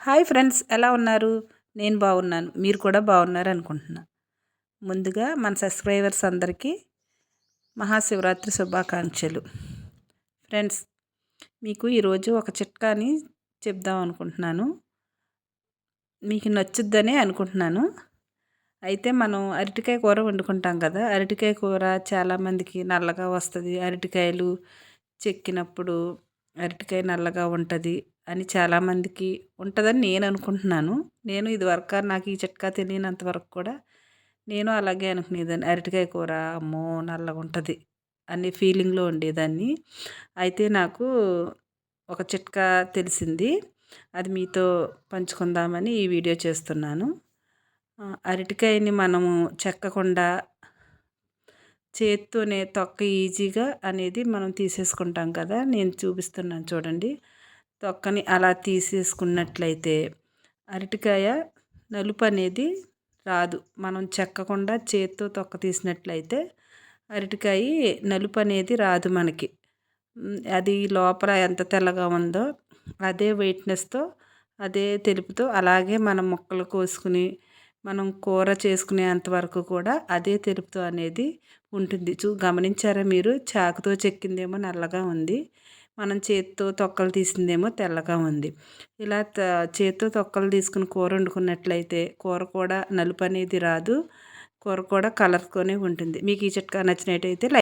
Hi friends ఎలా ఉన్నారు? నేను బాగున్నాను. మీరు కూడా బాగున్నారు అనుకుంటున్నా. ముందుగా మన సబ్స్క్రైబర్స్ అందరికీ మహాశివరాత్రి శుభాకాంక్షలు. ఫ్రెండ్స్ మీకు ఈరోజు ఒక చిట్కాని చెప్దాం అనుకుంటున్నాను. మీకు నచ్చుద్దనే అనుకుంటున్నాను. అయితే మనం అరటికాయ కూర వండుకుంటాం కదా అరటికాయ కూర చాలామందికి నల్లగా వస్తుంది. అరటికాయలు చెక్కినప్పుడు అరటికాయ నల్లగా ఉంటుంది. అని చాలామందికి ఉంటుందని నేను అనుకుంటున్నాను. నేను ఇదివరకు నాకు ఈ చిట్కా తెలియనంత వరకు కూడా నేను అలాగే అనుకునేదాన్ని. అరటికాయ కూర అమ్మో నల్లగా ఉంటుంది అనే ఫీలింగ్లో ఉండేదాన్ని. అయితే నాకు ఒక చిట్కా తెలిసింది. అది మీతో పంచుకుందామని ఈ వీడియో చేస్తున్నాను. అరటికాయని మనము చెక్కకుండా చేత్తోనే తొక్క ఈజీగా అనేది మనం తీసేసుకుంటాం కదా నేను చూపిస్తున్నాను చూడండి. తొక్కని అలా తీసేసుకున్నట్లయితే అరటికాయ నలుపు అనేది రాదు. మనం చెక్కకుండా చేత్తో తొక్క తీసినట్లయితే అరటికాయ నలుపు అనేది రాదు మనకి. అది లోపల ఎంత తెల్లగా ఉందో అదే వైట్నెస్తో అదే తెలుపుతో అలాగే మనం ముక్కలు కోసుకుని మనం కూర చేసుకునేంత వరకు కూడా అదే తెలుపుతో అనేది ఉంటుంది. చూ గమనించారా మీరు? చాకుతో చెక్కిందేమో నల్లగా ఉంది. మనం చేత్తో తొక్కలు తీసిందేమో తెల్లగా ఉంది. ఇలా చేత్తో తొక్కలు తీసుకుని కూర వండుకున్నట్లయితే కూర కూడా నలుపు అనేది రాదు. కూర కూడా కలర్తోనే ఉంటుంది. మీకు ఈ చిట్కా నచ్చినట్టయితే లైక్